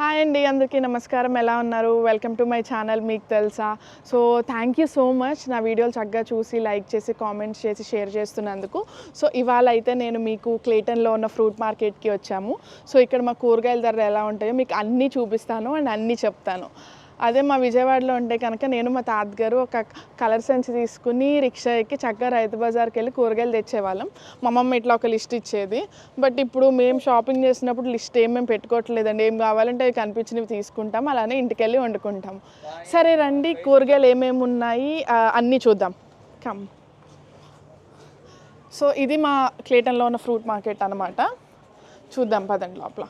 Hi అండి అందరికీ నమస్కారం. ఎలా ఉన్నారు? వెల్కమ్ టు మై ఛానల్ మీకు తెలుసా? So thank you so much నా వీడియోలు చక్కగా చూసి లైక్ చేసి కామెంట్స్ చేసి షేర్ చేస్తున్నందుకు. సో ఇవాళ అయితే నేను మీకు క్లేటన్లో ఉన్న ఫ్రూట్ మార్కెట్కి వచ్చాము. సో ఇక్కడ మా కూరగాయల ధరలు ఎలా ఉంటాయో మీకు అన్నీ చూపిస్తాను అండ్ అన్నీ చెప్తాను. అదే మా విజయవాడలో ఉంటే కనుక నేను మా తాతగారు ఒక కలర్ సంచి తీసుకుని రిక్షా ఎక్కి చక్కగా రైతు బజార్కి వెళ్ళి కూరగాయలు తెచ్చేవాళ్ళం. మా మమ్మ ఇట్లా ఒక లిస్ట్ ఇచ్చేది. బట్ ఇప్పుడు మేము షాపింగ్ చేసినప్పుడు లిస్ట్ ఏం మేము పెట్టుకోవట్లేదండి. ఏం కావాలంటే అవి కనిపించినవి తీసుకుంటాం అలానే ఇంటికి వెళ్ళి వండుకుంటాం. సరే రండి కూరగాయలు ఏమేమి ఉన్నాయి అన్నీ చూద్దాం. కమ్. సో ఇది మా క్లేటన్లో ఉన్న ఫ్రూట్ మార్కెట్ అనమాట చూద్దాం పదండి లోపల.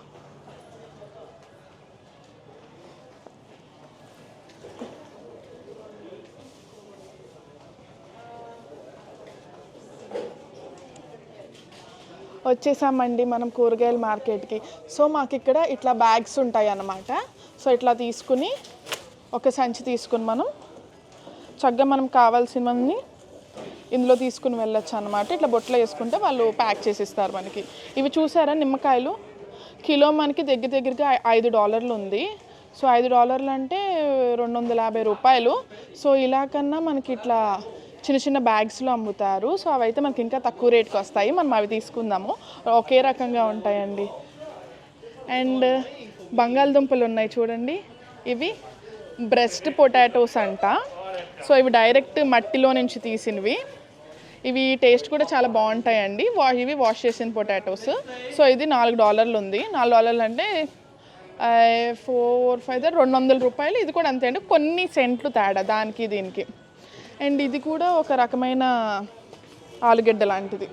వచ్చేసామండి మనం కూరగాయల మార్కెట్కి. సో మాకు ఇక్కడ ఇట్లా బ్యాగ్స్ ఉంటాయి అన్నమాట సో ఇట్లా తీసుకుని ఒక సంచి తీసుకుని మనం చక్కగా మనం కావాల్సినవన్నీ ఇందులో తీసుకుని వెళ్ళొచ్చు అనమాట ఇట్లా బొట్లో వేసుకుంటే వాళ్ళు ప్యాక్ చేసి ఇస్తారు మనకి. ఇవి చూసారా నిమ్మకాయలు? కిలో మనకి దగ్గర దగ్గరగా ఐదు డాలర్లు ఉంది. సో ఐదు డాలర్లు అంటే రెండు వందల యాభై రూపాయలు. సో ఇలా కన్నా మనకి ఇట్లా చిన్న చిన్న బ్యాగ్స్లో అమ్ముతారు. సో అవైతే మనకి ఇంకా తక్కువ రేట్కి వస్తాయి. మనం అవి తీసుకుందాము. ఒకే రకంగా ఉంటాయండి. అండ్ బంగాళదుంపలు ఉన్నాయి చూడండి. ఇవి బ్రెస్ట్ పొటాటోస్ అంట. సో ఇవి డైరెక్ట్ మట్టిలో నుంచి తీసినవి. ఇవి టేస్ట్ కూడా చాలా బాగుంటాయండి. వా ఇవి వాష్ చేసిన పొటాటోస్. సో ఇది నాలుగు డాలర్లు ఉంది. నాలుగు డాలర్లు అంటే ఫోర్ ఫైవ్ రెండు వందల రూపాయలు. ఇది కూడా అంతే అండి. కొన్ని సెంట్లు తేడా దానికి దీనికి. అండ్ ఇది కూడా ఒక రకమైన ఆలుగడ్డ లాంటిది.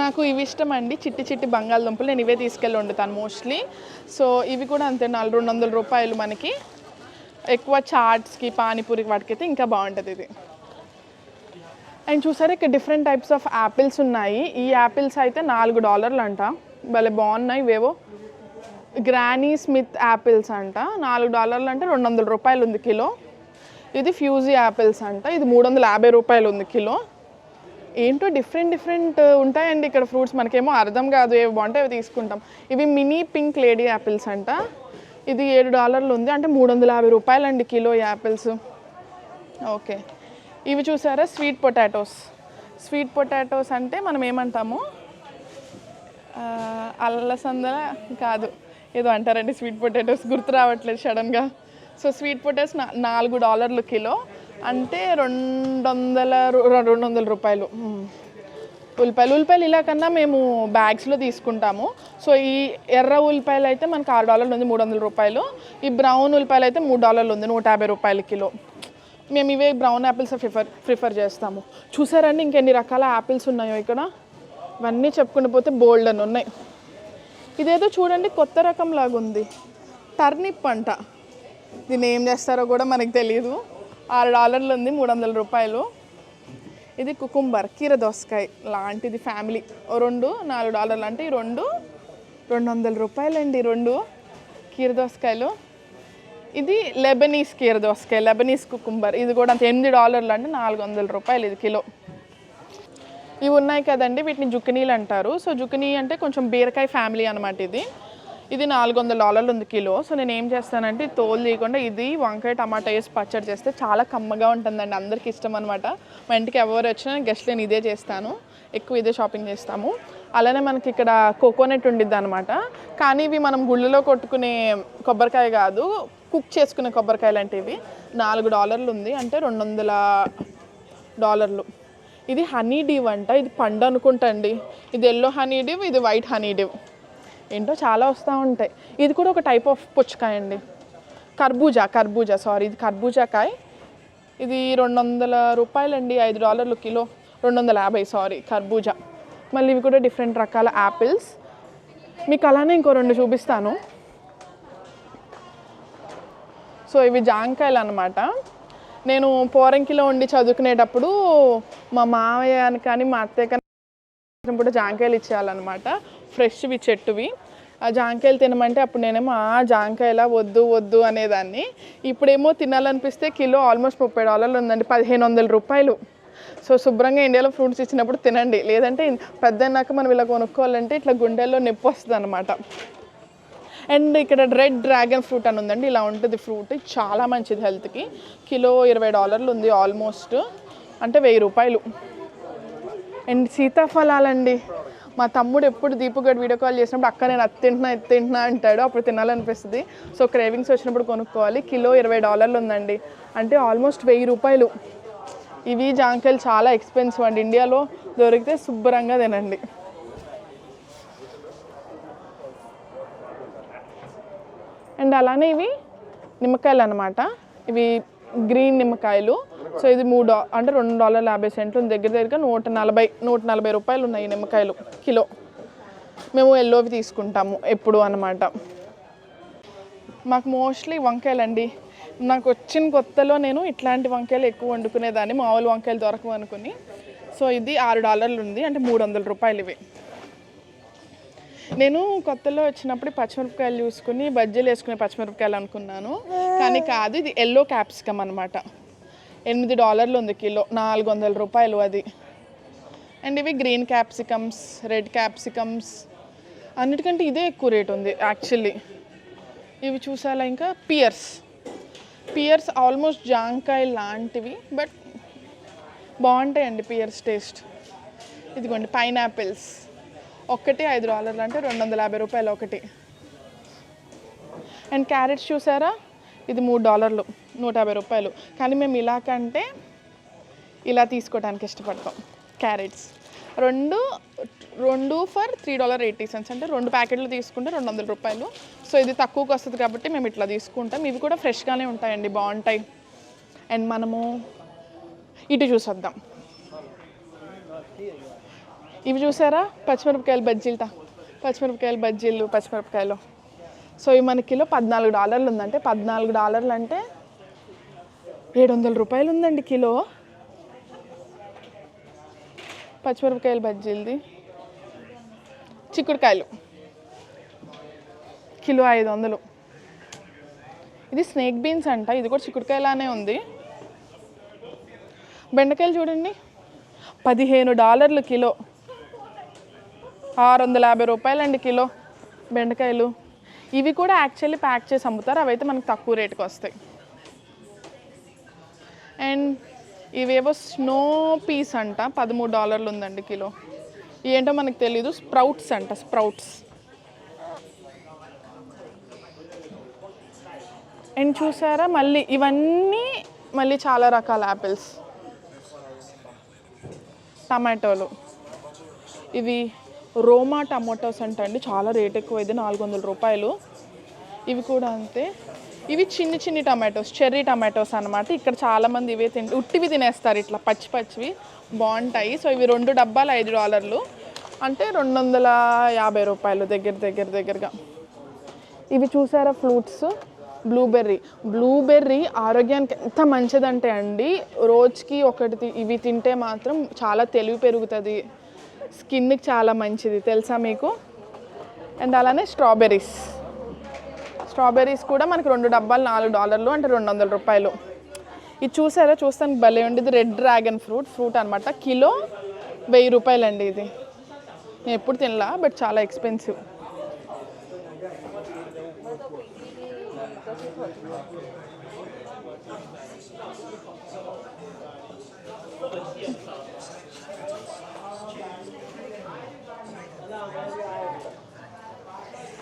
నాకు ఇవి ఇష్టం అండి. చిట్టి చిట్టి బంగాళదుంపలు నేను ఇవే తీసుకెళ్ళి వండుతాను మోస్ట్లీ. సో ఇవి కూడా అంతే నాలుగు రెండు వందల రూపాయలు మనకి. ఎక్కువ చాట్స్కి పానీపూరికి వాటికైతే ఇంకా బాగుంటుంది ఇది. అండ్ చూసారు ఇక్కడ డిఫరెంట్ టైప్స్ ఆఫ్ యాపిల్స్ ఉన్నాయి. ఈ యాపిల్స్ అయితే నాలుగు డాలర్లు అంట. భలే బాగున్నాయి ఇవేవో. గ్రానీ స్మిత్ యాపిల్స్ అంట. నాలుగు డాలర్లు అంటే రెండు వందల రూపాయలు ఉంది కిలో. ఇది ఫ్యూజీ యాపిల్స్ అంట. ఇది మూడు వందల యాభై రూపాయలు ఉంది కిలో. ఏంటో డిఫరెంట్ డిఫరెంట్ ఉంటాయండి ఇక్కడ ఫ్రూట్స్. మనకేమో అర్థం కాదు ఏవి బాగుంటే అవి తీసుకుంటాం. ఇవి మినీ పింక్ లేడీ యాపిల్స్ అంట. ఇది ఏడు డాలర్లు ఉంది. అంటే మూడు వందల యాభై రూపాయలు అండి కిలో యాపిల్స్ ఓకే. ఇవి చూసారా? Sweet potatoes. స్వీట్ పొటాటోస్ అంటే మనం ఏమంటాము? అల్లసందల కాదు. ఏదో అంటారండి స్వీట్ పొటాటోస్. గుర్తు రావట్లేదు సడన్గా. సో స్వీట్ పొటాటోస్ నా- నాలుగు డాలర్లు కిలో. అంటే రెండు వందల రెండు వందల రూపాయలు. ఉల్లిపాయలు ఉల్లిపాయలు ఇలా కన్నా మేము బ్యాగ్స్లో తీసుకుంటాము. సో ఈ ఎర్ర ఉల్లిపాయలు అయితే మనకు ఆరు డాలర్లు ఉంది మూడు వందల రూపాయలు. ఈ బ్రౌన్ ఉల్లిపాయలు అయితే మూడు డాలర్లు ఉంది నూట యాభై రూపాయల కిలో. మేము ఇవే బ్రౌన్ యాపిల్స్ ప్రిఫర్ ప్రిఫర్ చేస్తాము. చూసారండి ఇంకెన్ని రకాల యాపిల్స్ ఉన్నాయో ఇక్కడ? ఇవన్నీ చెప్పుకుంటూ పోతే బోల్డ్ అని ఉన్నాయి. ఇదేదో చూడండి కొత్త రకం లాగా ఉంది టర్నిప్ అంట. దీన్ని ఏం చేస్తారో కూడా మనకు తెలియదు ఆరు డాలర్లు ఉంది మూడు వందల రూపాయలు. ఇది కుకుంబర్ కీర దోసకాయ లాంటిది ఫ్యామిలీ. రెండు నాలుగు డాలర్లు అంటే ఈ రెండు రెండు వందల రూపాయలు అండి రెండు కీర దోసకాయలు. ఇది లెబనీస్ కీర దోసకాయ లెబనీస్ కుకుంబర్. ఇది కూడా అంత ఎనిమిది డాలర్లు అంటే నాలుగు వందల రూపాయలు ఇది కిలో. ఇవి ఉన్నాయి కదండి వీటిని జుకినీలు అంటారు. సో జుకినీ అంటే కొంచెం బీరకాయ ఫ్యామిలీ అనమాట ఇది. ఇది నాలుగు వందల డాలర్లు ఉంది కిలో. సో నేను ఏం చేస్తానంటే తోలు తీయకుండా ఇది వంకాయ టమాటా వేసి పచ్చడి చేస్తే చాలా కమ్మగా ఉంటుందండి. అందరికీ ఇష్టం అనమాట మా ఇంటికి ఎవరు వచ్చినా గెస్ట్ నేను ఇదే చేస్తాను. ఎక్కువ ఇదే షాపింగ్ చేస్తాము. అలానే మనకి ఇక్కడ కోకోనట్ ఉండిద్ది అనమాట కానీ ఇవి మనం గుళ్ళలో కొట్టుకునే కొబ్బరికాయ కాదు కుక్ చేసుకునే కొబ్బరికాయ లాంటివి. నాలుగు డాలర్లు ఉంది. అంటే రెండు వందల డాలర్లు. ఇది హనీ డివ్ అంట. ఇది పండు అనుకుంటా అండి. ఇది ఎల్లో హనీ డివ్ ఇది వైట్ హనీ డివ్ ఏంటో చాలా వస్తూ ఉంటాయి. ఇది కూడా ఒక టైప్ ఆఫ్ పుచ్చకాయ అండి. కర్బూజా కర్బూజా సారీ ఇది కర్బూజా కాయ ఇది రెండు వందల రూపాయలండి ఐదు డాలర్లు కిలో. రెండు వందల యాభై సారీ కర్బూజా. మళ్ళీ ఇవి కూడా డిఫరెంట్ రకాల యాపిల్స్ మీకు అలానే ఇంకో రెండు చూపిస్తాను. సో ఇవి జాంకాయలు అనమాట నేను పోరంకిలో ఉండి చదువుకునేటప్పుడు మా మామయ్య కానీ మా అత్తయ్య కానీ కూడా జాంకాయలు ఇచ్చేయాలన్నమాట ఫ్రెష్వి చెట్టువి. ఆ జాంకాయలు తినమంటే అప్పుడు నేనేమో ఆ జాంకాయల వద్దు వద్దు అనేదాన్ని. ఇప్పుడేమో తినాలనిపిస్తే కిలో ఆల్మోస్ట్ ముప్పై డాలర్లు ఉందండి పదిహేను వందల రూపాయలు. సో శుభ్రంగా ఇండియాలో ఫ్రూట్స్ ఇచ్చినప్పుడు తినండి. లేదంటే పెద్దన్నాక మనం ఇలా కొనుక్కోవాలంటే ఇట్లా గుండెల్లో నొప్పి వస్తుంది అనమాట అండ్ ఇక్కడ రెడ్ డ్రాగన్ ఫ్రూట్ అని ఉందండి ఇలా ఉంటుంది ఫ్రూట్. చాలా మంచిది హెల్త్కి. కిలో ఇరవై డాలర్లు ఉంది ఆల్మోస్ట్. అంటే వెయ్యి రూపాయలు. అండ్ సీతాఫలాలండి. మా తమ్ముడు ఎప్పుడు దీపుగడ్ వీడియో కాల్ చేసినప్పుడు అక్క నేను అది తింటున్నా ఇది తింటున్నా అంటాడు. అప్పుడు తినాలనిపిస్తుంది. సో క్రేవింగ్స్ వచ్చినప్పుడు కొనుక్కోవాలి. కిలో ఇరవై డాలర్లు ఉందండి. అంటే ఆల్మోస్ట్ వెయ్యి రూపాయలు. ఇవి జాంకాయలు చాలా ఎక్స్పెన్సివ్ అండి. ఇండియాలో దొరికితే శుభ్రంగా తినండి. అండ్ అలానే ఇవి నిమ్మకాయలు అనమాట ఇవి గ్రీన్ నిమ్మకాయలు. సో ఇది మూడు అంటే రెండు డాలర్ల యాభై సెంట్లు దగ్గర దగ్గర నూట నలభై నూట నలభై రూపాయలు ఉన్నాయి నిమ్మకాయలు కిలో. మేము ఎల్లోవి తీసుకుంటాము ఎప్పుడు అనమాట మాకు మోస్ట్లీ వంకాయలండి. నాకు వచ్చిన కొత్తలో నేను ఇట్లాంటి వంకాయలు ఎక్కువ వండుకునేదాన్ని మామూలు వంకాయలు దొరకవు అనుకుని. సో ఇది ఆరు డాలర్లు ఉంది అంటే మూడు వందల రూపాయలు ఇవి. నేను కొత్తలో వచ్చినప్పుడు పచ్చిమిరపకాయలు చూసుకుని బజ్జీలు వేసుకునే పచ్చిమిరపకాయలు అనుకున్నాను. కానీ కాదు ఇది ఎల్లో క్యాప్సికమ్ అనమాట ఎనిమిది డాలర్లు ఉంది కిలో నాలుగు వందల రూపాయలు అది. అండ్ ఇవి గ్రీన్ క్యాప్సికమ్స్ రెడ్ క్యాప్సికమ్స్ అన్నిటికంటే ఇదే ఎక్కువ రేట్ ఉంది యాక్చువల్లీ. ఇవి చూసాలా ఇంకా? పియర్స్. పియర్స్ ఆల్మోస్ట్ జాంకాయ లాంటివి బట్ బాగుంటాయండి పియర్స్ టేస్ట్. ఇదిగోండి పైనాపిల్స్. ఒక్కటి ఐదు డాలర్లు అంటే రెండు వందల యాభై రూపాయలు ఒకటి. అండ్ క్యారెట్స్ చూసారా? ఇది మూడు డాలర్లు. నూట యాభై రూపాయలు. కానీ మేము ఇలా కంటే ఇలా తీసుకోవడానికి ఇష్టపడతాం క్యారెట్స్. రెండు రెండు for three dollar eighty cents. అంటే రెండు ప్యాకెట్లు తీసుకుంటే రెండు వందల రూపాయలు. సో ఇది తక్కువకి వస్తుంది కాబట్టి మేము ఇట్లా తీసుకుంటాం. ఇవి కూడా ఫ్రెష్గానే ఉంటాయండి బాగుంటాయి. అండ్ మనము ఇటు చూసొద్దాం. ఇవి చూసారా? పచ్చిమిరపకాయలు బజ్జీలట పచ్చిమిరపకాయలు బజ్జీలు పచ్చిమిరపకాయలు. సో ఇవి మన కిలో పద్నాలుగు డాలర్లు ఉందంటే పద్నాలుగు డాలర్లు అంటే ఏడు వందల రూపాయలు ఉందండి కిలో. పచ్చిమిరపకాయలు బజ్జీలది. చిక్కుడుకాయలు. కిలో ఐదు వందలు ఇది స్నేక్ బీన్స్ అంట ఇది కూడా చిక్కుడుకాయలానే ఉంది. బెండకాయలు చూడండి. పదిహేను డాలర్లు కిలో. ఆరు వందల యాభై రూపాయలండి కిలో బెండకాయలు. ఇవి కూడా యాక్చువల్లీ ప్యాక్ చేసి అమ్ముతారు అవైతే మనకు తక్కువ రేటుకి వస్తాయి అండ్ ఇవేవో స్నో పీస్ అంట పదమూడు డాలర్లు ఉందండి కిలో. ఏంటో మనకు తెలీదు స్ప్రౌట్స్ అంట స్ప్రౌట్స్. అండ్ చూసారా మళ్ళీ ఇవన్నీ మళ్ళీ చాలా రకాల యాపిల్స్ టమాటోలు. ఇవి రోమా టమాటోస్ అంటే అండి చాలా రేట్ ఎక్కువ ఇది నాలుగు వందల రూపాయలు. ఇవి కూడా అంతే. ఇవి చిన్ని చిన్ని టమాటోస్ చెర్రీ టమాటోస్ అన్నమాట. ఇక్కడ చాలామంది ఇవే తింటే ఉట్టివి తినేస్తారు ఇట్లా పచ్చి పచ్చివి. బాగుంటాయి. సో ఇవి రెండు డబ్బాలు ఐదు డాలర్లు. అంటే రెండు వందల యాభై రూపాయలు దగ్గర దగ్గర దగ్గరగా. ఇవి చూసారా ఫ్రూట్స్? బ్లూబెర్రీ. బ్లూబెర్రీ ఆరోగ్యానికి ఎంత మంచిదంటే అండి రోజుకి ఒకటి ఇవి తింటే మాత్రం చాలా తెలివి పెరుగుతుంది. స్కిన్కి చాలా మంచిది. తెలుసా మీకు? అండ్ అలానే స్ట్రాబెర్రీస్. స్ట్రాబెర్రీస్ కూడా మనకి రెండు డబ్బాలు నాలుగు డాలర్లు అంటే రెండు వందల రూపాయలు. ఇది చూసారా? చూస్తానికి భలే ఉండేది రెడ్ డ్రాగన్ ఫ్రూట్ ఫ్రూట్ అనమాట కిలో వెయ్యి రూపాయలండి ఇది. నేను ఎప్పుడు తినలా బట్ చాలా ఎక్స్పెన్సివ్.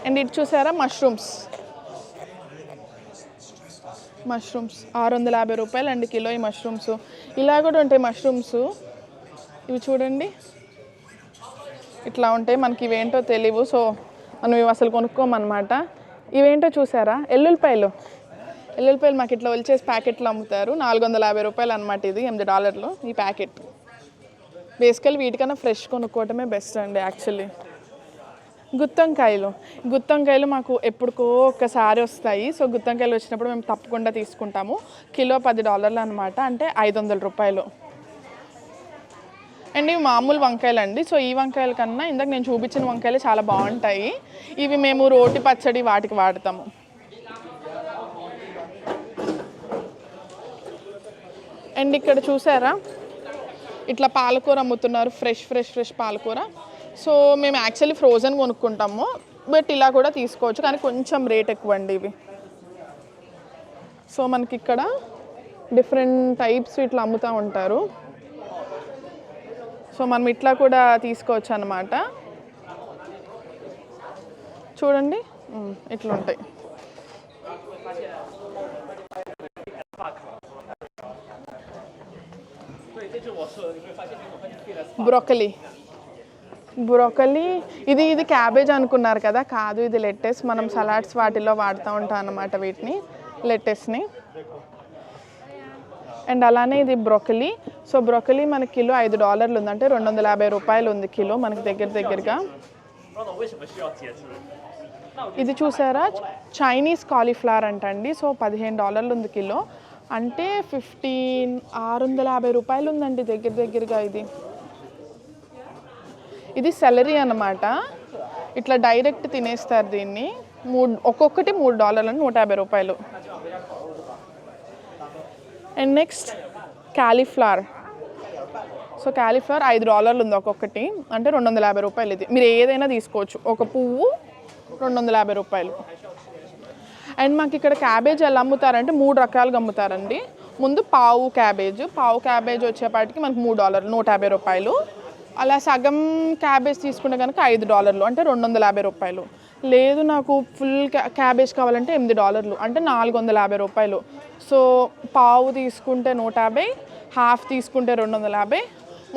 అండ్ ఇటు చూసారా? మష్రూమ్స్ మష్రూమ్స్ ఆరు వందల యాభై రూపాయలు అండి కిలో ఈ మష్రూమ్స్ ఇలా కూడా ఉంటాయి మష్రూమ్స్ ఇవి చూడండి. ఇట్లా ఉంటాయి. మనకి ఇవేంటో తెలియవు సో మనం ఇవి అసలు కొనుక్కోమన్నమాట. ఇవేంటో చూసారా? ఎల్లుల్లిపాయలు. ఎల్లుల్లిపాయలు మాకు ఇట్లా వచ్చేసి ప్యాకెట్లు అమ్ముతారు. నాలుగు వందల యాభై రూపాయలు అనమాట ఇది ఎనిమిది డాలర్లు ఈ ప్యాకెట్. బేసికల్ వీటికన్నా ఫ్రెష్ కొనుక్కోవటమే బెస్ట్ అండి యాక్చువల్లీ. గుత్తంకాయలు. గుత్తంకాయలు మాకు ఎప్పుడుకో ఒక్కసారి వస్తాయి. సో గుత్తంకాయలు వచ్చినప్పుడు మేము తప్పకుండా తీసుకుంటాము. కిలో పది డాలర్లు అనమాట అంటే ఐదు వందల రూపాయలు. అండ్ ఇవి మామూలు వంకాయలు అండి సో ఈ వంకాయల కన్నా ఇందాక నేను చూపించిన వంకాయలు చాలా బాగుంటాయి. ఇవి మేము రోటి పచ్చడి వాటికి వాడతాము. అండ్ ఇక్కడ చూసారా? ఇట్లా పాలకూర అమ్ముతున్నారు. ఫ్రెష్ ఫ్రెష్ ఫ్రెష్ పాలకూర. సో మేము యాక్చువల్లీ ఫ్రోజన్ కొనుక్కుంటాము బట్ ఇలా కూడా తీసుకోవచ్చు కానీ కొంచెం రేట్ ఎక్కువ అండి ఇవి. సో మనకి ఇక్కడ డిఫరెంట్ టైప్స్ ఇట్లా అమ్ముతూ ఉంటారు. సో మనం ఇట్లా కూడా తీసుకోవచ్చు అన్నమాట. చూడండి. ఇట్లుంటాయి. ఇట్లా బ్రొకలీ. బ్రొకలీ. ఇది ఇది క్యాబేజ్ అనుకున్నారు కదా కాదు ఇది లెట్టెస్. మనం సలాడ్స్ వాటిలో వాడుతూ ఉంటాం అనమాట వీటిని లెట్టెస్ని. అండ్ అలానే ఇది బ్రొకలీ. సో బ్రొకలీ మనకి కిలో ఐదు డాలర్లు ఉందంటే రెండు వందల యాభై రూపాయలు ఉంది కిలో మనకి దగ్గర దగ్గరగా. ఇది చూసారా? చైనీస్ కాలీఫ్లవర్ అంటండి. సో పదిహేను డాలర్లు ఉంది కిలో. అంటే ఫిఫ్టీన్ ఆరు వందల యాభై రూపాయలు ఉందండి దగ్గర దగ్గరగా ఇది. ఇది సెలరీ అన్నమాట. ఇట్లా డైరెక్ట్ తినేస్తారు దీన్ని. మూడు ఒక్కొక్కటి మూడు డాలర్లు నూట యాభై రూపాయలు. And next cauliflower so cauliflower ఐదు డాలర్లు ఉంది ఒక్కొక్కటి. అంటే రెండు వందల యాభై రూపాయలు ఇది. మీరు ఏదైనా తీసుకోవచ్చు. ఒక పువ్వు రెండు వందల యాభై రూపాయలు. అండ్ మాకు ఇక్కడ క్యాబేజ్ ఎలా అమ్ముతారంటే మూడు రకాలుగా అమ్ముతారండి. ముందు పావు క్యాబేజ్ పావు క్యాబేజ్ వచ్చేపాటికి మనకు మూడు డాలర్లు నూట యాభై రూపాయలు. అలా సగం క్యాబేజ్ తీసుకుంటే కనుక ఐదు డాలర్లు అంటే రెండు వందల యాభై రూపాయలు. లేదు నాకు ఫుల్ క్యా క్యాబేజ్ కావాలంటే ఎనిమిది డాలర్లు అంటే నాలుగు వందల యాభై రూపాయలు. సో పావు తీసుకుంటే నూట యాభై హాఫ్ తీసుకుంటే రెండు వందల యాభై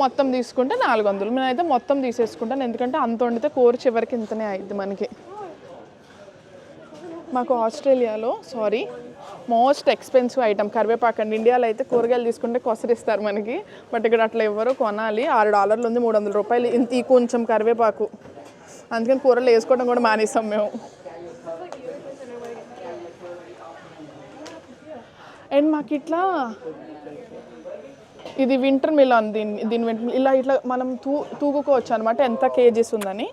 మొత్తం తీసుకుంటే నాలుగు వందలు నేనైతే మొత్తం తీసేసుకుంటాను ఎందుకంటే అంత వండితే కూర చివరికి ఇంతనే అయింది మనకి. మాకు ఆస్ట్రేలియాలో సారీ మోస్ట్ ఎక్స్పెన్సివ్ ఐటమ్ కరివేపాకు అండి ఇండియాలో అయితే కూరగాయలు తీసుకుంటే కొసరిస్తారు మనకి. బట్ ఇక్కడ అట్లా ఎవరో కొనాలి. ఆరు డాలర్లు ఉంది మూడు వందల రూపాయలు. ఇంత ఈ కొంచెం కరివేపాకు. అందుకని కూరలు వేసుకోవడం కూడా మానేస్తాం మేము. అండ్ మాకు ఇట్లా ఇది వింటర్ మిలాన్ దీన్ని దీని వింటర్ ఇలా ఇట్లా మనం తూ తూగుకోవచ్చు అనమాట ఎంత కేజీస్ ఉందని.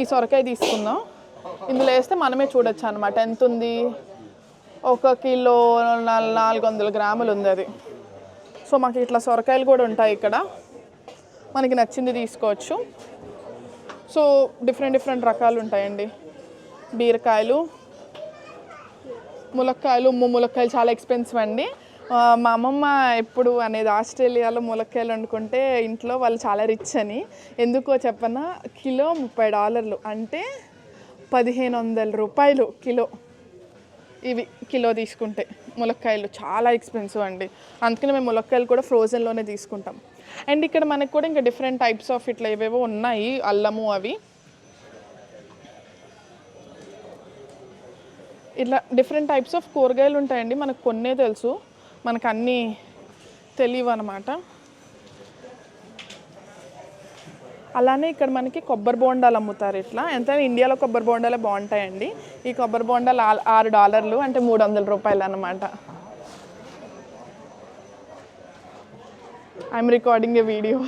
ఈ సొరకాయ తీసుకుందాం. ఇందులో వేస్తే మనమే చూడొచ్చు అనమాట ఎంత ఉంది? ఒక కిలో నాలుగు వందల గ్రాములు ఉంది అది. సో మాకు ఇట్లా సొరకాయలు కూడా ఉంటాయి ఇక్కడ. మనకి నచ్చింది తీసుకోవచ్చు. సో డిఫరెంట్ డిఫరెంట్ రకాలు ఉంటాయండి. బీరకాయలు ములక్కాయలు ఉమ్ము ములక్కాయలు చాలా ఎక్స్పెన్సివ్ అండి. మా అమ్మమ్మ ఎప్పుడు అనేది ఆస్ట్రేలియాలో ములక్కాయలు వండుకుంటే ఇంట్లో వాళ్ళు చాలా రిచ్ అని. ఎందుకో చెప్పనా? కిలో ముప్పై డాలర్లు. అంటే పదిహేను వందల రూపాయలు కిలో. ఇవి కిలో తీసుకుంటే. ములక్కాయలు చాలా ఎక్స్పెన్సివ్ అండి. అందుకని మేము ములక్కాయలు కూడా ఫ్రోజన్లోనే తీసుకుంటాం. అండ్ ఇక్కడ మనకు కూడా ఇంకా డిఫరెంట్ టైప్స్ ఆఫ్ ఇట్లా ఏవేవో ఉన్నాయి. అల్లము అవి. ఇట్లా డిఫరెంట్ టైప్స్ ఆఫ్ కూరగాయలు ఉంటాయండి. మనకు కొన్నే తెలుసు. మనకు అన్నీ తెలియవు అనమాట అలానే ఇక్కడ మనకి కొబ్బరి బోండాలు అమ్ముతారు ఇట్లా. ఎంత ఇండియాలో కొబ్బరి బోండాలే బాగుంటాయండి. ఈ కొబ్బరి బోండాలు ఆ- ఆరు డాలర్లు అంటే మూడు వందల రూపాయలు అనమాట ఐఎమ్ రికార్డింగ్ ఏ వీడియో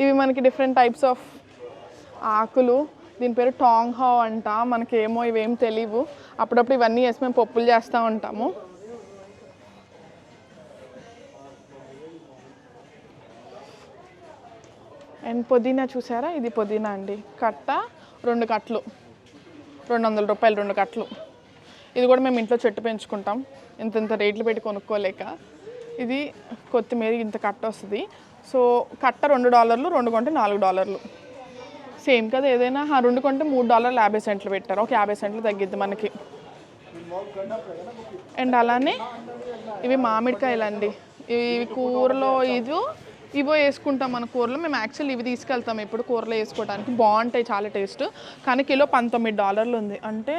ఇవి మనకి డిఫరెంట్ టైప్స్ ఆఫ్ ఆకులు. దీని పేరు టాంగ్ హా అంట. మనకేమో ఇవేం తెలియవు అప్పుడప్పుడు ఇవన్నీ వేసి మేము పప్పులు చేస్తూ ఉంటాము. అండ్ పుదీనా చూసారా? ఇది పుదీనా అండి. కట్ట రెండు కట్టలు రెండు వందల రూపాయలు రెండు కట్టలు ఇది కూడా మేము ఇంట్లో చెట్టు పెంచుకుంటాం. ఇంత ఇంత రేట్లు పెట్టి కొనుక్కోలేక. ఇది కొత్తిమీర ఇంత కట్ట వస్తుంది. సో కట్ట రెండు డాలర్లు రెండు కొంటే నాలుగు డాలర్లు. సేమ్ కదా ఏదైనా? ఆ రెండు కొంటే మూడు డాలర్లు యాభై సెంట్లు పెట్టారు. ఒక యాభై సెంట్లు తగ్గిద్ది మనకి. అండ్ అలానే ఇవి మామిడికాయలు అండి ఇవి కూరలో ఇది ఇవో వేసుకుంటాం మన కూరలో. మేము యాక్చువల్లీ ఇవి తీసుకెళ్తాం ఇప్పుడు కూరలో వేసుకోవడానికి బాగుంటాయి చాలా టేస్ట్. కానీ కిలో పంతొమ్మిది డాలర్లు ఉంది. అంటే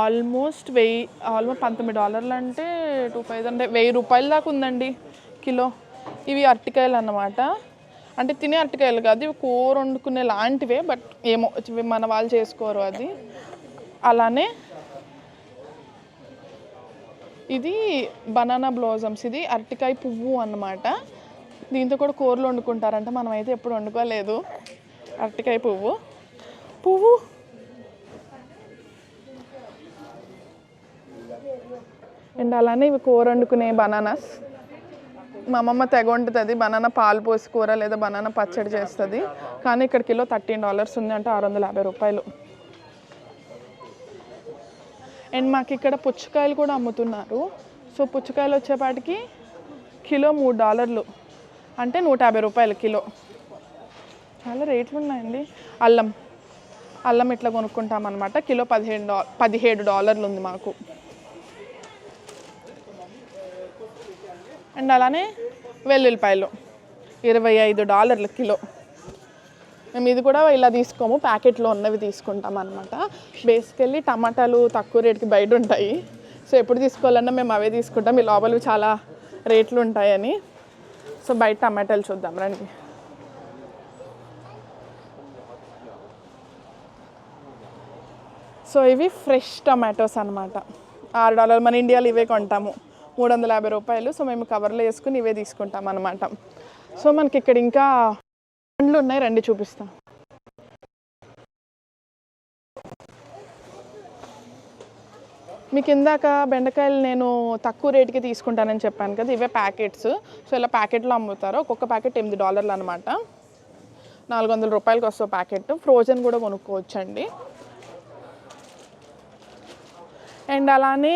ఆల్మోస్ట్ వెయ్యి ఆల్మోస్ట్ పంతొమ్మిది డాలర్లు అంటే టూ ఫైవ్ అంటే వెయ్యి రూపాయల దాకా ఉందండి కిలో. ఇవి అరటికాయలు అన్నమాట. అంటే తినే అరటికాయలు కాదు ఇవి కూర వండుకునే లాంటివే బట్ ఏమో మన వాళ్ళు చేసుకోరు అది. అలానే ఇది బనానా బ్లౌజమ్స్ ఇది అరటికాయ పువ్వు అన్నమాట. దీంతో కూడా కూరలు వండుకుంటారంట. మనమైతే ఎప్పుడు వండుకోలేదు. అరటికాయ పువ్వు. పువ్వు. అండ్ అలానే ఇవి కూర వండుకునే బనానాస్. మా అమ్మమ్మ తెగ వండుతుంది. బనానా పాలు పోసి కూర లేదా బనానా పచ్చడి చేస్తుంది. కానీ ఇక్కడ కిలో థర్టీన్ డాలర్స్ ఉంది అంటే ఆరు వందల యాభై రూపాయలు. అండ్ మాకు ఇక్కడ పుచ్చకాయలు కూడా అమ్ముతున్నారు. సో పుచ్చకాయలు వచ్చేపాటికి కిలో మూడు డాలర్లు. అంటే నూట యాభై రూపాయల కిలో. చాలా రేట్లు ఉన్నాయండి అల్లం. అల్లం ఇట్లా కొనుక్కుంటాం అనమాట కిలో పదిహేను డా పదిహేడు డాలర్లు ఉంది మాకు. అండ్ అలానే వెల్లుల్లిపాయలు. ఇరవై ఐదు డాలర్లు కిలో. మేము ఇది కూడా ఇలా తీసుకోము. ప్యాకెట్లో ఉన్నవి తీసుకుంటాం అనమాట బేసికల్లీ టమాటాలు తక్కువ రేటుకి బయట ఉంటాయి. సో ఎప్పుడు తీసుకోవాలన్నా మేము అవే తీసుకుంటాం. ఈ లోపల చాలా రేట్లు ఉంటాయని. సో బయట టమాటాలు చూద్దాం రండి. సో ఇవి ఫ్రెష్ టమాటోస్ అనమాట ఆరు డాలర్లు మన ఇండియాలో ఇవే కొంటాము. మూడు వందల యాభై రూపాయలు. సో మేము కవర్లో వేసుకుని ఇవే తీసుకుంటాం అనమాట సో మనకి ఇక్కడ ఇంకా పండ్లు ఉన్నాయి. రండి చూపిస్తాం. మీకు ఇందాక బెండకాయలు నేను తక్కువ రేటుకి తీసుకుంటానని చెప్పాను కదా ఇవే ప్యాకెట్స్. సో ఇలా ప్యాకెట్లో అమ్ముతారు. ఒక్కొక్క ప్యాకెట్ ఎనిమిది డాలర్లు అనమాట నాలుగు వందల రూపాయలకి వస్తుంది ప్యాకెట్. ఫ్రోజన్ కూడా కొనుక్కోవచ్చండి. అండ్ అలానే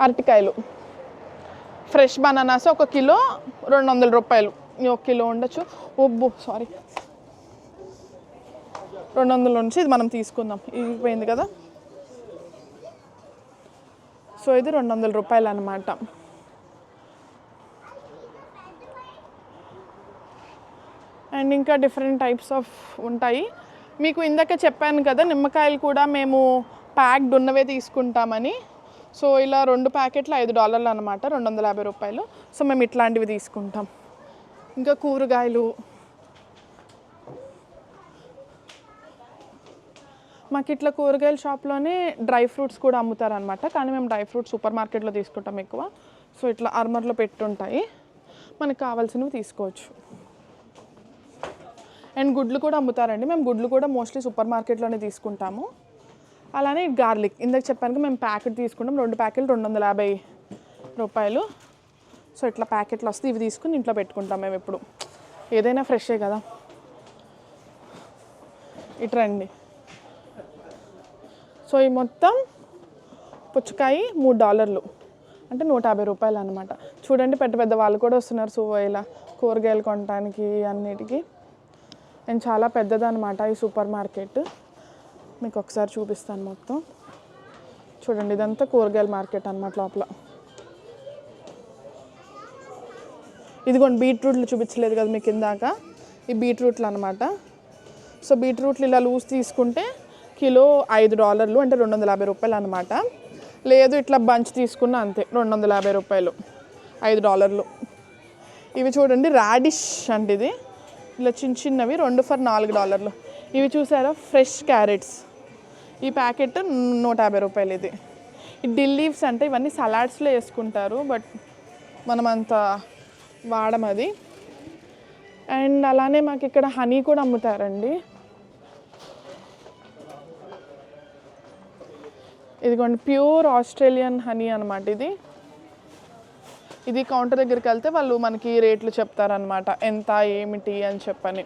అరటికాయలు. ఫ్రెష్ బనానాస్ ఒక కిలో రెండు వందల రూపాయలు ఒక కిలో ఉండొచ్చు. ఉబ్బు సారీ. రెండు వందల నుంచి ఇది మనం తీసుకుందాం. ఇది పోయింది కదా. సో ఇది రెండు వందల రూపాయలు అనమాట అండ్ ఇంకా డిఫరెంట్ టైప్స్ ఆఫ్ ఉంటాయి. మీకు ఇందాక చెప్పాను కదా నిమ్మకాయలు కూడా మేము ప్యాక్డ్ ఉన్నవే తీసుకుంటామని. సో ఇలా రెండు ప్యాకెట్లు ఐదు డాలర్లు అనమాట రెండు వందల యాభై రూపాయలు. సో మేము ఇట్లాంటివి తీసుకుంటాం. ఇంకా కూరగాయలు. మాకు ఇట్లా కూరగాయల షాప్లోనే డ్రై ఫ్రూట్స్ కూడా అమ్ముతారనమాట కానీ మేము డ్రై ఫ్రూట్స్ సూపర్ మార్కెట్లో తీసుకుంటాం ఎక్కువ. సో ఇట్లా అర్మర్లో పెట్టుంటాయి. మనకు కావాల్సినవి తీసుకోవచ్చు. అండ్ గుడ్లు కూడా అమ్ముతారండి. మేము గుడ్లు కూడా మోస్ట్లీ సూపర్ మార్కెట్లోనే తీసుకుంటాము. అలానే గార్లిక్ ఇందాక చెప్పాను మేము ప్యాకెట్ తీసుకుంటాం. రెండు ప్యాకెట్లు రెండు వందల యాభై రూపాయలు. సో ఇట్లా ప్యాకెట్లు వస్తే ఇవి తీసుకుని ఇంట్లో పెట్టుకుంటాం మేము ఎప్పుడు. ఏదైనా ఫ్రెషే కదా. ఇటు రండి. సో ఈ మొత్తం పుచ్చకాయ మూడు డాలర్లు. అంటే నూట యాభై రూపాయలు అనమాట చూడండి పెద్ద పెద్ద వాళ్ళు కూడా వస్తున్నారు సో ఇలా కూరగాయలు కొనడానికి అన్నిటికీ. అండ్ చాలా పెద్దదన్నమాట ఈ సూపర్ మార్కెట్. మీకు ఒకసారి చూపిస్తాను మొత్తం. చూడండి ఇదంతా కూరగాయల మార్కెట్ అన్నమాట లోపల. ఇదిగోండి బీట్రూట్లు చూపించలేదు కదా మీకు ఇందాక. ఈ బీట్రూట్లు అనమాట సో బీట్రూట్లు ఇలా లూజ్ తీసుకుంటే కిలో ఐదు డాలర్లు అంటే రెండు వందల యాభై రూపాయలు అనమాట లేదు ఇట్లా బంచ్ తీసుకున్న అంతే రెండు వందల యాభై రూపాయలు ఐదు డాలర్లు. ఇవి చూడండి రాడిష్ అంటే ఇది. ఇలా చిన్న చిన్నవి రెండు ఫర్ నాలుగు డాలర్లు. ఇవి చూసారా? Fresh carrots. ఈ ప్యాకెట్ నూట యాభై రూపాయలు ఇది. ఈ డిల్ లీవ్స్ అంటే ఇవన్నీ సలాడ్స్లో వేసుకుంటారు బట్ మనం అంత వాడమది. అండ్ అలానే మాకు ఇక్కడ హనీ కూడా అమ్ముతారండి. ఇదిగోండి ప్యూర్ ఆస్ట్రేలియన్ హనీ అనమాట ఇది. ఇది కౌంటర్ దగ్గరికి వెళ్తే వాళ్ళు మనకి రేట్లు చెప్తారనమాట ఎంత ఏమిటి అని చెప్పని.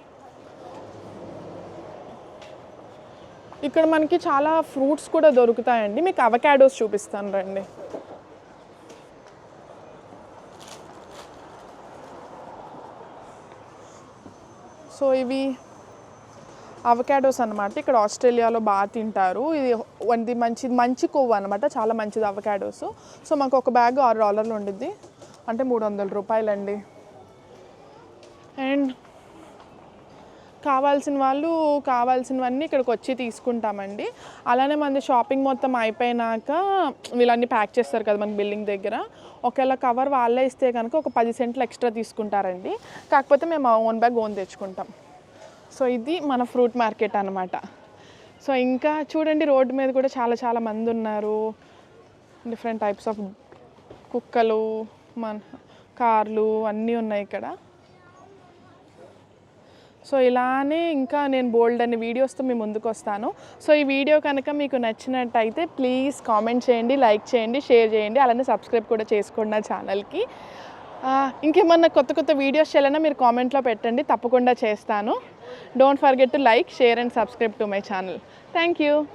ఇక్కడ మనకి చాలా ఫ్రూట్స్ కూడా దొరుకుతాయండి. మీకు అవకాడోస్ చూపిస్తాను రండి. సో ఇవి అవకాడోస్ అనమాట ఇక్కడ ఆస్ట్రేలియాలో బాగా తింటారు. ఇది వంటి మంచి మంచి కొవ్వు అనమాట చాలా మంచిది అవకాడోస్ సో మాకు ఒక బ్యాగ్ ఆరు డాలర్లు ఉండిద్ది. అంటే మూడు వందల రూపాయలండి. అండ్ కావాల్సిన వాళ్ళు కావాల్సినవన్నీ ఇక్కడికి వచ్చి తీసుకుంటామండి. అలానే మనది షాపింగ్ మొత్తం అయిపోయినాక వీళ్ళన్నీ ప్యాక్ చేస్తారు కదా మన బిల్డింగ్ దగ్గర. ఒకవేళ కవర్ వాళ్ళే ఇస్తే కనుక ఒక పది సెంట్లు ఎక్స్ట్రా తీసుకుంటారండి. కాకపోతే మేము ఓన్ బ్యాగ్ ఓన్ తెచ్చుకుంటాం. సో ఇది మన ఫ్రూట్ మార్కెట్ అనమాట సో ఇంకా చూడండి రోడ్డు మీద కూడా చాలా చాలా మంది ఉన్నారు. డిఫరెంట్ టైప్స్ ఆఫ్ కుక్కలు మన కార్లు అన్నీ ఉన్నాయి ఇక్కడ. సో ఇలానే ఇంకా నేను బోల్డ్ అనే వీడియోస్తో మీ ముందుకు వస్తాను. సో ఈ వీడియో కనుక మీకు నచ్చినట్టయితే ప్లీజ్ కామెంట్ చేయండి లైక్ చేయండి షేర్ చేయండి అలానే సబ్స్క్రైబ్ కూడా చేసుకోండి నా ఛానల్కి. ఇంకేమన్నా కొత్త కొత్త వీడియోస్ చేయాలన్నా మీరు కామెంట్లో పెట్టండి తప్పకుండా చేస్తాను. Don't forget to like, share and subscribe to my channel. Thank you.